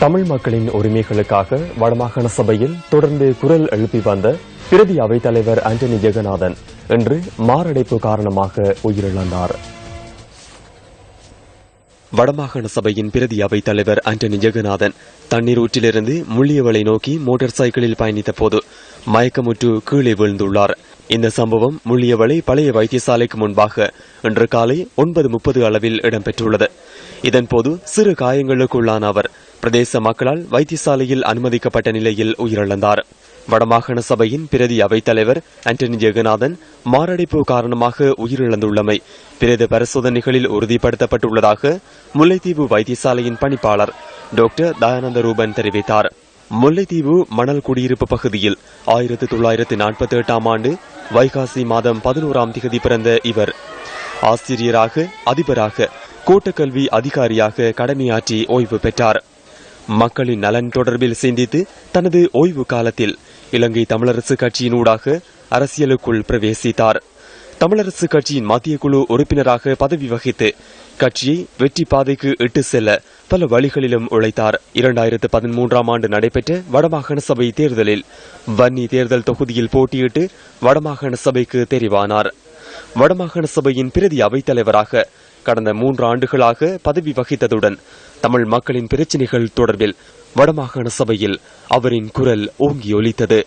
தமிழ் மக்களின் உரிமைகளுக்காக வடமாகாண சபையில் தொடர்ந்து குரல் எழுப்பி வந்த பிரதி அவைத் தலைவர் ஆண்டனி ஜெகநாதன் இன்று மாரடைப்பு காரணமாக உயிரிழந்தார். வடமாகாண சபையின் பிரதி அவைத் தலைவர் ஆண்டனி ஜெகநாதன் தண்ணீர் ஊற்றிலிருந்து முள்ளியவளை நோக்கி மோட்டார் சைக்கிளில் பயணித்த போது மயக்கமுற்று கீழே விழுந்துள்ளார். இந்த சம்பவம் முள்ளியவளை பழைய வைத்தியசாலைக்கு முன்பாக இன்று காலை ஒன்பது முப்பது அளவில் இடம்பெற்றுள்ளது. இதன்போது சிறு காயங்களுக்குள்ளான அவர் பிரதேச மக்களால் வைத்தியசாலையில் அனுமதிக்கப்பட்ட நிலையில் உயிரிழந்தார். வடமாகாண சபையின் பிரதி அவைத் தலைவர் ஆண்டனி ஜெகநாதன் மாரடைப்பு காரணமாக உயிரிழந்துள்ளமை பிரேத பரிசோதனைகளில் உறுதிப்படுத்தப்பட்டுள்ளதாக முல்லைத்தீவு வைத்தியசாலையின் பணிப்பாளர் டாக்டர் தயானந்த ரூபன் தெரிவித்தார். முல்லைத்தீவு மணல் குடியிருப்பு பகுதியில் ஆயிரத்து தொள்ளாயிரத்து நாற்பத்தி எட்டாம் ஆண்டு வைகாசி மாதம் பதினோராம் திகதி பிறந்த இவர். ஆசிரியராக அதிபராக கூட்டக்கல்வி அதிகாரியாக கடமையாற்றி ஓய்வு பெற்றார். மக்களின் நலன் தொடர்பில் சிந்தித்து தனது ஓய்வு காலத்தில் இலங்கை தமிழரசு கட்சியினூடாக அரசியலுக்குள் பிரவேசித்தார். தமிழரசு கட்சியின் மத்திய குழு உறுப்பினராக பதவி வகித்து கட்சியை வெற்றி பாதைக்கு இட்டு செல்ல பல வழிகளிலும் உழைத்தார். இரண்டாயிரத்து பதிமூன்றாம் ஆண்டு நடைபெற்ற வடமாகாண சபை தேர்தலில் வன்னி தேர்தல் தொகுதியில் போட்டியிட்டு வடமாகாண சபைக்கு தெரிவானார். வடமாகாண சபையின் பிரதி அவைத் தலைவராக கடந்த மூன்று ஆண்டுகளாக பதவி வகித்ததுடன் தமிழ் மக்களின் பிரச்சினைகள் தொடர்பில் வடமாகாண சபையில் அவரின் குரல் ஓங்கி ஒலித்தது.